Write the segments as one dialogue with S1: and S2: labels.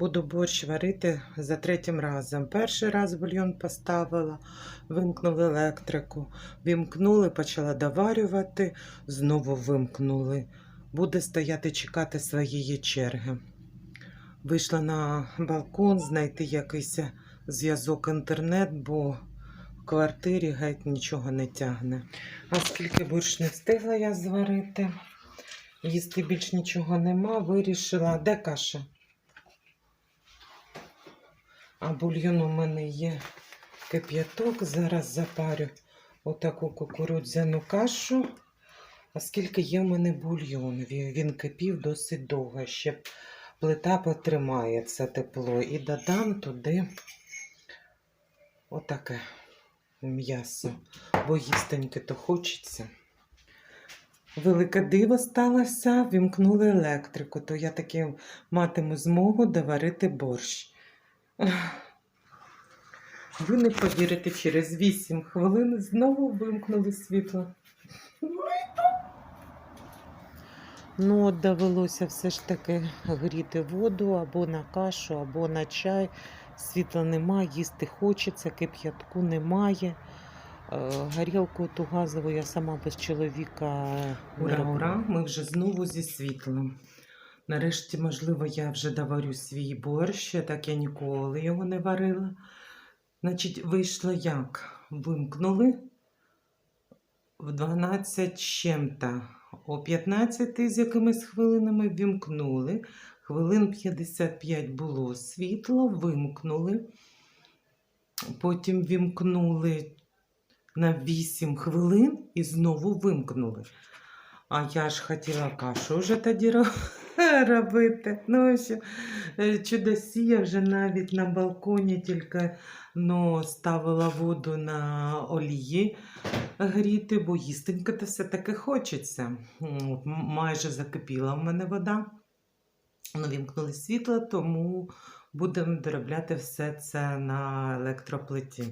S1: Буду борщ варити за третім разом. Перший раз бульйон поставила, вимкнули електрику, вімкнули, почала доварювати, знову вимкнули. Буде стояти чекати своєї черги. Вийшла на балкон знайти якийсь зв'язок інтернет, бо в квартирі геть нічого не тягне. Оскільки борщ не встигла я зварити, їсти більш нічого нема, вирішила, де каша? А бульйон у мене є кип'яток. Зараз запарю отаку кукурудзяну кашу. Оскільки є в мене бульйон, він, кипів досить довго, ще плита потримає це тепло. І додам туди отаке м'ясо, бо їстеньки то хочеться. Велике диво сталося, вімкнули електрику, то я таки матиму змогу доварити борщ. Ви не повірите, через 8 хвилин знову вимкнули світло. Ну, от довелося все ж таки гріти воду або на кашу, або на чай. Світла немає, їсти хочеться, кип'ятку немає. Е, Горілку ту газову я сама без чоловіка.
S2: Ура, ура, ми вже знову зі світлом. Нарешті, можливо, я вже доварю свій борщ, так я ніколи його не варила. Значить, вийшло як? Вимкнули в 12 з чим-то. О 15 з якимись хвилинами вімкнули. Хвилин 55 було світло, вимкнули. Потім вімкнули на 8 хвилин і знову вимкнули. А я ж хотіла кашу вже тоді ро- робити. Ну, що е, чудосія вже навіть на балконі тільки ну, ставила воду на олії гріти, бо їстенько то все-таки хочеться. Майже закипіла в мене вода. Ну, вімкнули світло, тому будемо доробляти все це на електроплиті.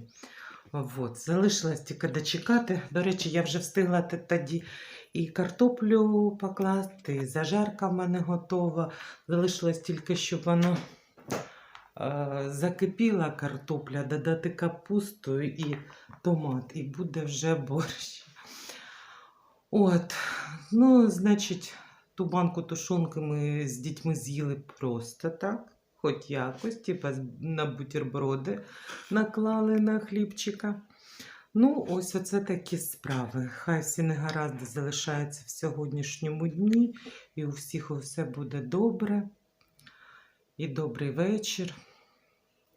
S2: От, залишилось тільки дочекати. До речі, я вже встигла тоді і картоплю покласти, і зажарка в мене готова. Залишилось тільки, щоб вона е, закипіла картопля, додати капусту і томат, і буде вже борщ. От, ну, значить, ту банку тушонки ми з дітьми з'їли просто так, хоч якось, типа на бутерброди наклали на хлібчика. Ну, ось оце такі справи. Хай всі негаразди залишаються в сьогоднішньому дні, і у всіх усе буде добре. І добрий вечір.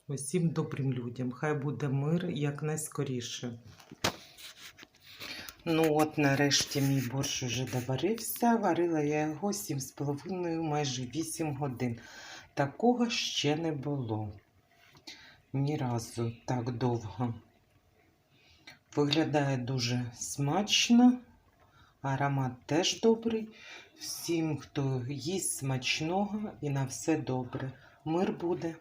S2: Усім добрим людям. Хай буде мир якнайскоріше. Ну, от нарешті мій борщ уже доварився. Варила я його 7,5, майже 8 годин. Такого ще не було. Ні разу так довго. Виглядає дуже смачно, аромат теж добрий. Всім, хто їсть смачного і на все добре. Мир буде.